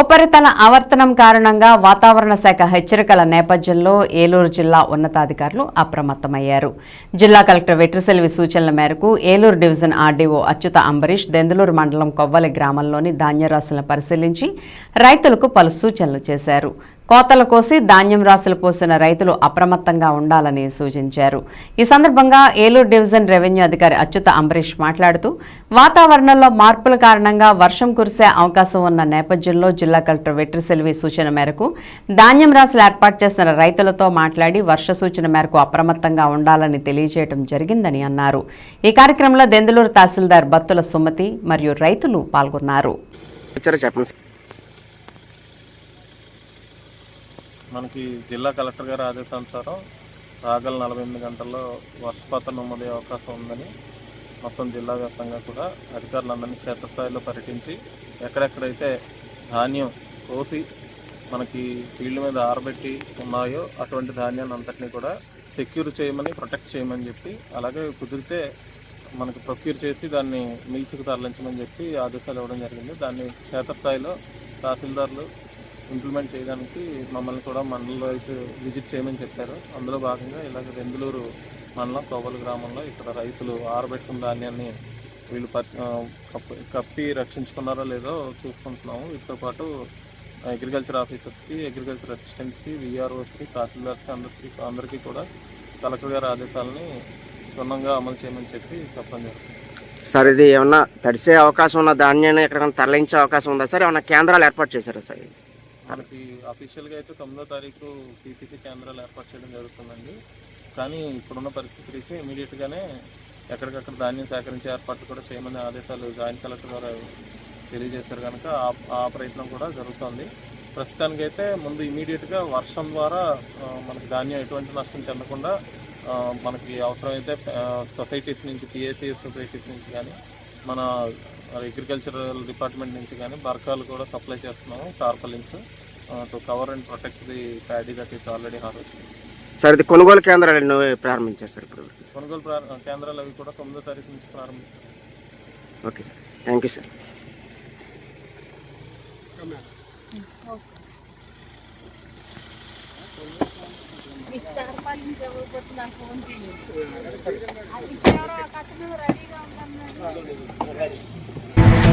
ఉపరితల ఆవర్తనం కారణంగా వాతావరణ శాఖ హెచ్చరికల నేపథ్యంలో ఏలూరు జిల్లా ఉన్నతాధికారులు అప్రమత్తమయ్యారు. జిల్లా కలెక్టర్ వెట్రిసెల్వి సూచనల మేరకు ఏలూరు డివిజన్ ఆర్డీఓ అచ్యుత అంబరీష్ దెందులూరు మండలం కొవ్వలి గ్రామంలోని ధాన్యరాశులను పరిశీలించి రైతులకు పలు సూచనలు చేశారు. కోతలు కోసి ధాన్యం రాశులు పోసిన రైతులు అప్రమత్తంగా ఉండాలని సూచించారు. ఈ సందర్భంగా ఏలూరు డివిజన్ రెవెన్యూ అధికారి అచ్యుత అంబరీష్ మాట్లాడుతూ వాతావరణంలో మార్పుల కారణంగా వర్షం కురిసే అవకాశం ఉన్న నేపథ్యంలో జిల్లా కలెక్టర్ వెట్రిసెల్వి సూచన మేరకు ధాన్యం రాశులు ఏర్పాటు చేసిన రైతులతో మాట్లాడి వర్ష సూచన మేరకు అప్రమత్తంగా ఉండాలని తెలియజేయడం జరిగిందని అన్నారు. ఈ కార్యక్రమంలో దెందులూరు తహసీల్దార్ బత్తుల సుమతి మరియు రైతులు పాల్గొన్నారు వచ్చారో చెప్పండి సార్ మనకి జిల్లా కలెక్టర్ గారి ఆదేశానుసారం రాగల నలభై ఎనిమిది గంటల్లో వర్షపాతం నమోదయ్యే అవకాశం ఉందని మొత్తం జిల్లా వ్యాప్తంగా కూడా అధికారులందరినీ క్షేత్రస్థాయిలో పర్యటించి ఎక్కడెక్కడైతే ధాన్యం కోసి మనకి ఫీల్డ్ మీద ఆరబెట్టి ఉన్నాయో అటువంటి ధాన్యాన్ని అంతటినీ కూడా సెక్యూర్ చేయమని ప్రొటెక్ట్ చేయమని చెప్పి అలాగే కుదిరితే మనకి ప్రొక్యూర్ చేసి దాన్ని మిల్స్కి తరలించమని చెప్పి ఆదేశాలు ఇవ్వడం జరిగింది. దాన్ని క్షేత్రస్థాయిలో తహసీల్దార్లు ఇంప్లిమెంట్ చేయడానికి మమ్మల్ని కూడా మండల అయితే విజిట్ చేయమని చెప్పారు. అందులో భాగంగా ఇలాగ వెందులూరు మండలం కోవలు గ్రామంలో ఇక్కడ రైతులు ఆరబెట్టుకున్న ధాన్యాన్ని వీళ్ళు ప- కప్పి కప్పి రక్షించుకున్నారో లేదో చూసుకుంటున్నాము. వీటితో పాటు అగ్రికల్చర్ ఆఫీసర్స్కి అగ్రికల్చర్ అసిస్టెంట్స్కి విఆర్ఓస్కి తహసీల్దార్స్కి అందరికీ అందరికీ కూడా కలెక్టర్ గారి ఆదేశాలని క్షుణ్ణంగా అమలు చేయమని చెప్పి చెప్పడం జరుగుతుంది సార్ ఇది ఏమన్నా తడిసే అవకాశం ఉన్న ధాన్యాన్ని ఎక్కడికైనా తరలించే అవకాశం ఉందా సార్? ఏమన్నా కేంద్రాలు ఏర్పాటు చేశారా సార్? మనకి అఫీషియల్గా అయితే తొమ్మిదో తారీఖు పీపీసీ కేంద్రాలు ఏర్పాటు చేయడం జరుగుతుందండి. కానీ ఇప్పుడున్న పరిస్థితి రీచి ఇమీడియట్గానే ఎక్కడికక్కడ ధాన్యం సేకరించే ఏర్పాట్లు కూడా చేయమని ఆదేశాలు జాయింట్ కలెక్టర్ గారు తెలియజేశారు కనుక ఆ- ఆ ప్రయత్నం కూడా జరుగుతుంది. ప్రస్తుతానికైతే ముందు ఇమీడియట్గా వర్షం ద్వారా మనకి ధాన్యం ఎటువంటి నష్టం చెందకుండా మనకి అవసరమైతే సొసైటీస్ నుంచి పిఎస్సి సొసైటీస్ నుంచి కానీ మన అగ్రికల్చరల్ డిపార్ట్మెంట్ నుంచి కానీ బర్కాలు కూడా సప్లై చేస్తున్నాము tarpaulins to cover and protect the paddy that is already harvesting sir ఇది కొనుగోలు కేంద్రాలు ఎన్నో ప్రారంభించారు సార్ ఇప్పుడు? కొనుగోలు కేంద్రాలు అవి కూడా తొమ్మిదో తారీఖు నుంచి ప్రారంభిస్తారు okay sir. Thank you sir విస్తార పాలించే పోతే నాకు ఫోన్ చేయండి కస్టమర్ రెడీగా ఉంటాను